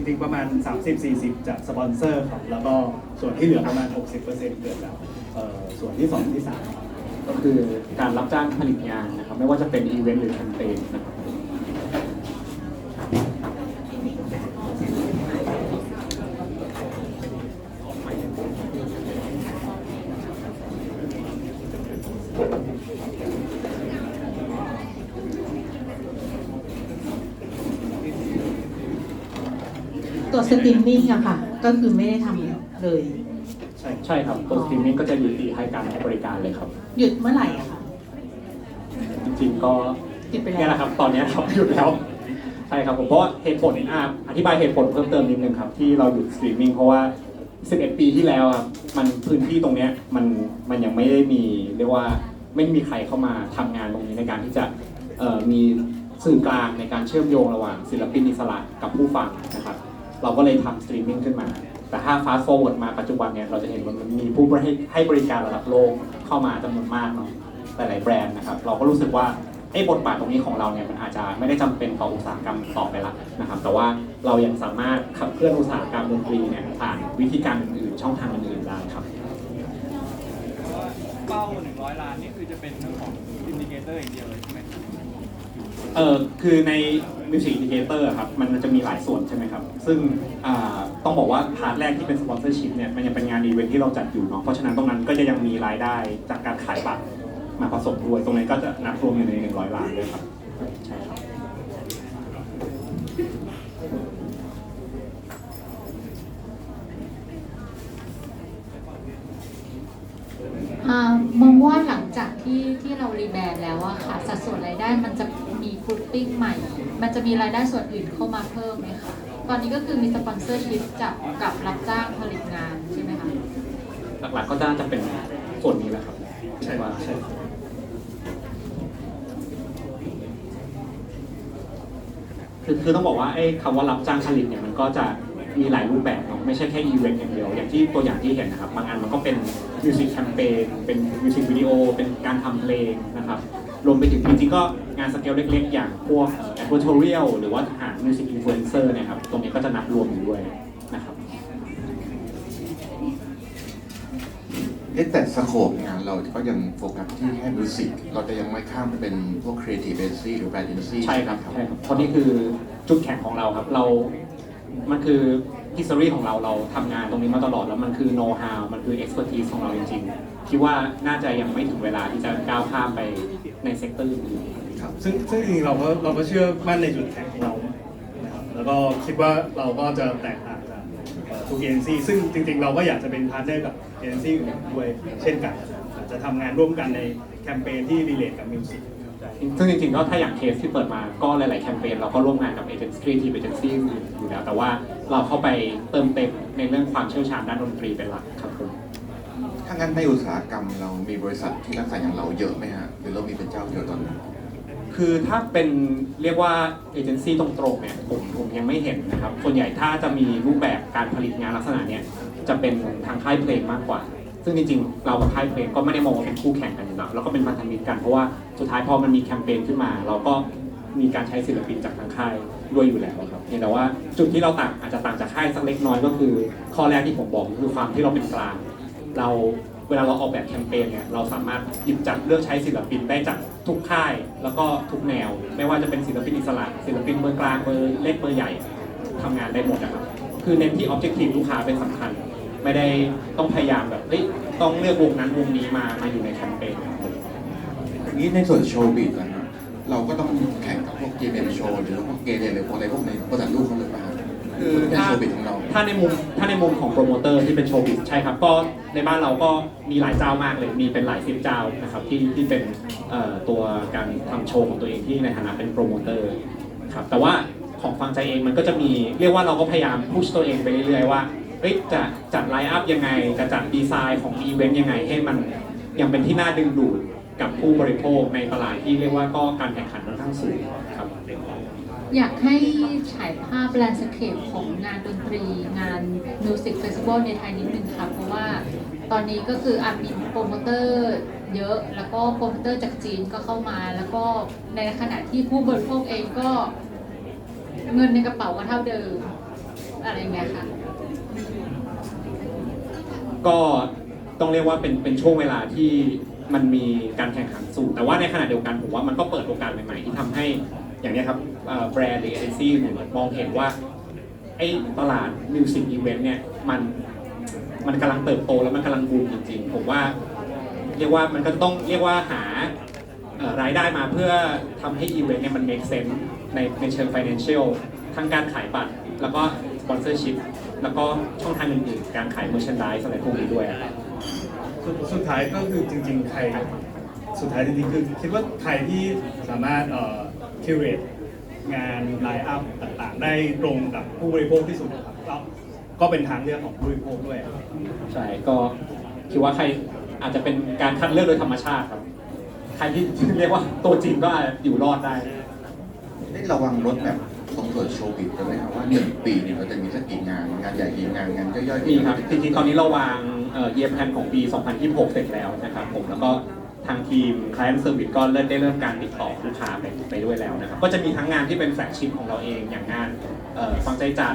จริงๆประมาณ 30-40 จากสปอนเซอร์ครับแล้วก็ส่วนที่เหลือประมาณ 60%เกิดจากเอ่อส่วนที่ 2 ที่3ครับ ก็คือการรับจ้างผลิตงานนะครับ ไม่ว่าจะเป็นอีเวนต์หรือแคมเปญนะครับ ตัวสตรีมมิ่งอะค่ะ ก็คือไม่ได้ทำเลย ใช่ใช่ครับตัวสตรีมมิ่งก็จะยุติให้การให้บริการเลยครับ หยุดเมื่อไหร่อะค่ะจริงๆก็หยุดไปเนี่ยแล้วแหละครับ ตอนเนี้ยครับหยุดแล้ว ใช่ครับผมเพราะว่าเหตุผลอะอธิบายเหตุผลเพิ่มเติมนิดนึงครับ ที่เราหยุดสตรีมมิ่งเพราะว่า 11 ปีที่แล้วครับมันพื้นที่ตรงเนี้ยมันมันยังไม่ได้มีเรียกว่าไม่มีใครเข้ามาทำงานตรงนี้ในการที่จะเอ่อมีสื่อกลางในการเชื่อมโยงระหว่างศิลปินอิสระกับผู้ฟังนะครับ เราก็เลยทำสตรีมมิ่งขึ้นมา แต่ถ้าฟาสต์ o อ w เวิร์ดมาปัจจุบันเนี่ยเราจะเห็นว่ามันมีผู้ให้ให้บริการระดับโลกเข้ามาจำนวนมากเนาะหลายๆแบรนด์นะครับ เราก็รู้สึกว่าไอ้บทบาทตรงนี้ของเราเนี่ยมันอาจจะไม่ได้จำเป็นต่ออุตสาหกรรมต่อไปละนะครับ แต่ว่าเรายังสามารถขับเคลื่อนอุตสาหกรรมดนตรีเนี่ยผ่านวิธีการอื่นๆช่องทางอื่นๆได้ครับเป้า100 ล้านนี่คือจะเป็นเรื่องของอินดิเคเตอร์อย่างเดียวเลยใช่ไหม เออคือใน Music Indicator อะครับมันมันจะมีหลายส่วนใช่ไหมครับ ซึ่งอ่าต้องบอกว่าพาร์ทแรกที่เป็นสปอนเซอร์ชิพเนี่ยมันยังเป็นงานอีเวนท์ที่เราจัดอยู่เนาะเพราะฉะนั้นตรงนั้นก็จะยังมีรายได้จากการขายบัตรมาผสมด้วย ตรงนี้นก็จะนับรวมอยู่ใน 100 ล้านด้วยครับใช่ครับอ่ามองว่าหลังจากที่ที่เรารีแบรนด์แล้วอะค่ะสัดส่วนรายได้มันจะมีก รุ๊ปปิ้งใหม่ มันจะมีรายได้ส่วนอื่นเข้ามาเพิ่มไหมคะ ตอนนี้ก็คือมีสปอนเซอร์ชิพจากกับรับจ้างผลิตงานใช่ไหมคะ หลักๆก็น่าจะเป็นส่วนนี้แหละครับใช่ว่าใช่ครับคือคือต้องบอกว่าไอ้คำว่ารับจ้างผลิตเนี่ยมันก็จะมีหลายรูปแบบเนาะไม่ใช่แค่อีเวนต์อย่างเดียว อย่างที่ตัวอย่างที่เห็นนะครับ บางอันมันก็เป็นมิวสิกแคมเปญเป็นมิวสิกวิดีโอเป็นการทำเพลงนะครับ รวมไปถึงจริงๆก็งานสเกลเล็กๆ อย่างพวกแอดเวอร์ทเรียลหรือว่าหามิวสิกอินฟลูเอนเซอร์นี่ยครับ ตรงนี้ก็จะนับรวมอยู่ด้วยนะครับเอ๊ะแต่สโคปงานเราก็ยังโฟกัสที่แค่มิวสิกเราจะยังไม่ข้ามไปเป็นพวกครีเอทีฟเอเจนซี่หรือแบรนด์เอเจนซี่ใช่ครับใช่ครับเพราะนี่คือจุดแข็งของเราครับเรา มันคือ history ของเราเราทำงานตรงนี้มาตลอดแล้วมันคือ know how มันคือ expertise ของเราจริงๆคิดว่าน่าจะยังไม่ถึงเวลาที่จะก้าวข้ามไปในเซกเตอร์อื่นครับซึ่งซึ่งจริงๆเราก็เราก็เชื่อมั่นในจุดแข็งของเรานะครับแล้วก็คิดว่าเราก็จะแตกต่างจากทุกเอเจนซี่ซึ่งจริงๆ เราก็อยากจะเป็นพาร์ทเนอร์กับเอเจนซี่อื่นด้วยเช่นกันนะครับอาจจะทำงานร่วมกันในแคมเปญที่รีเลทกับมิวสิก ซึ่งจริงๆก็ถ้าอย่างเคสที่เปิดมาก็หลายๆแคมเปญเราก็ร่วมงานกับเอเจนซี่ที่เอเจนซี่อื่นอยู่แล้ว แต่ว่าเราเข้าไปเติมเต็มในเรื่องความเชี่ยวชาญด้านดนตรีเป็นหลักครับผมถ้างั้นในอุตสาหกรรมเรามีบริษัทที่รักษาอย่างเราเยอะไหมฮะหรือเรามีเป็นเจ้าเดียวตอนนี้คือถ้าเป็นเรียกว่าเอเจนซี่ตรงๆเนี่ยผมผมยังไม่เห็นนะครับส่วนใหญ่ถ้าจะมีรูปแบบการผลิตงานลักษณะเนี้ยจะเป็นทางค่ายเพลงมากกว่า ซึ่งจริงๆ เรากับค่ายเพลงก็ไม่ได้มองว่าเป็นคู่แข่งกันอยู่แล้วแล้วก็เป็นพันธมิตรกันเพราะว่าสุดท้ายพอมันมีแคมเปญขึ้นมา เราก็มีการใช้ศิลปินจากทางค่ายด้วยอยู่แล้วครับเพียงแต่ว่าจุดที่เราต่างอาจจะต่างจากค่ายสักเล็กน้อยก็คือ ข้อแรกที่ผมบอกก็คือความที่เราเป็นกลางเราเวลาเราออกแบบแคมเปญเนี่ยเราสามารถหยิบจับเลือกใช้ศิลปินได้จากทุกค่าย แล้วก็ทุกแนว ไม่ว่าจะเป็นศิลปินอิสระศิลปินเบอร์กลางเบอร์เล็กเบอร์ใหญ่ทำงานได้หมดนะครับคือเน้นที่ objective ลูกค้าเป็นสำคัญ ไม่ได้ต้องพยายามแบบเฮ้ยต้องเลือกวงนั้นวงนี้มามาอยู่ในแคมเปญครับอย่างนี้ในส่วนโชว์บีดนะฮะเราก็ต้องแข่งกับพวกเกมเอ็มโชว์หรือพวกเกมหรือพวกอะไรพวกในบริษัทลูกเขาเลยป่ะฮะคือในถ้าโชว์บีดของเรา ถ้าในมุมถ้าในมุมของโปรโมเตอร์ที่เป็นโชว์บิสใช่ครับ ก็ในบ้านเราก็มีหลายเจ้ามากเลย มีเป็นหลายสิบเจ้านะครับที่ที่เป็นเอ่อตัวการทำโชว์ของตัวเองที่ในฐานะเป็นโปรโมเตอร์ครับแต่ว่าของฟังใจเองมันก็จะมีเรียกว่าเราก็พยายามพุชตัวเองไปเรื่อยๆว่า เอ้ยจะจัดไลฟ์อัพยังไง จะจัดดีไซน์ของอีเวนต์ยังไงให้มันยังเป็นที่น่าดึงดูดกับผู้บริโภคในตลาดที่เรียกว่าก็การแข่งขันค่อนข้างสูงครับ อยากให้ฉายภาพแลนด์สเคปของงานดนตรีงานมิวสิกเฟสติวัลในไทยนิดนึงค่ะ เพราะว่าตอนนี้ก็คืออามีโปรโมเตอร์เยอะ แล้วก็โปรโมเตอร์จากจีนก็เข้ามา แล้วก็ในขณะที่ผู้บริโภคเองก็เงินในกระเป๋าก็เท่าเดิมอะไรเงี้ยค่ะ ก็ต้องเรียกว่าเป็นเป็นช่วงเวลาที่มันมีการแข่งขันสูง แต่ว่าในขณะเดียวกันผมว่ามันก็เปิดโอกาสใหม่ๆที่ทำให้อย่างนี้ครับแบรนด์หรือเอเจนซี่เหมือนมองเห็นว่าไอ้ตลาดมิวสิกอีเวนต์เนี่ยมันมันกำลังเติบโตแล้วมันกำลังบูมจริงๆ ผมว่าเรียกว่ามันก็ต้องเรียกว่าหารายได้มาเพื่อทำให้อีเวนต์เนี่ยมัน make sense ในในเชิง financial ทั้งการขายบัตร แล้วก็ sponsorship แล้วก็ช่องทางอื่นๆ การขาย merchandise อะไรพวกนี้ด้วยอะครับ สุดสุดท้ายก็คือจริงๆ ใคร สุดท้ายจริงๆ คือคิดว่าใครที่สามารถเอ่อคิวเรตงานไลน์อัพต่างๆ ได้ตรงกับผู้บริโภคที่สุดนะครับก็ก็เป็นทางเลือกของผู้บริโภคด้วยครับ ใช่ ก็คิดว่าใครอาจจะเป็นการคัดเลือกโดยธรรมชาติครับ ใครที่ เรียกว่าตัวจริงก็อาจจะอยู่รอดได้ ได้ระวังรถแบบ ตรงส่วนโชว์บิดกันไหมครับว่าหนึ่งปีเนี่ยเราจะมีสักกี่งานงานใหญ่กี่งานงานย่อยๆมีครับจริงๆตอนนี้เราวางเยียร์แพนของปี 2026 เสร็จแล้วนะครับผมแล้วก็ทางทีม Client Service ก็เริ่มได้เริ่มการติดต่อลูกค้าไปไปด้วยแล้วนะครับก็จะมีทั้งงานที่เป็นแฟลกชิพของเราเองอย่างงานฟังใจจัด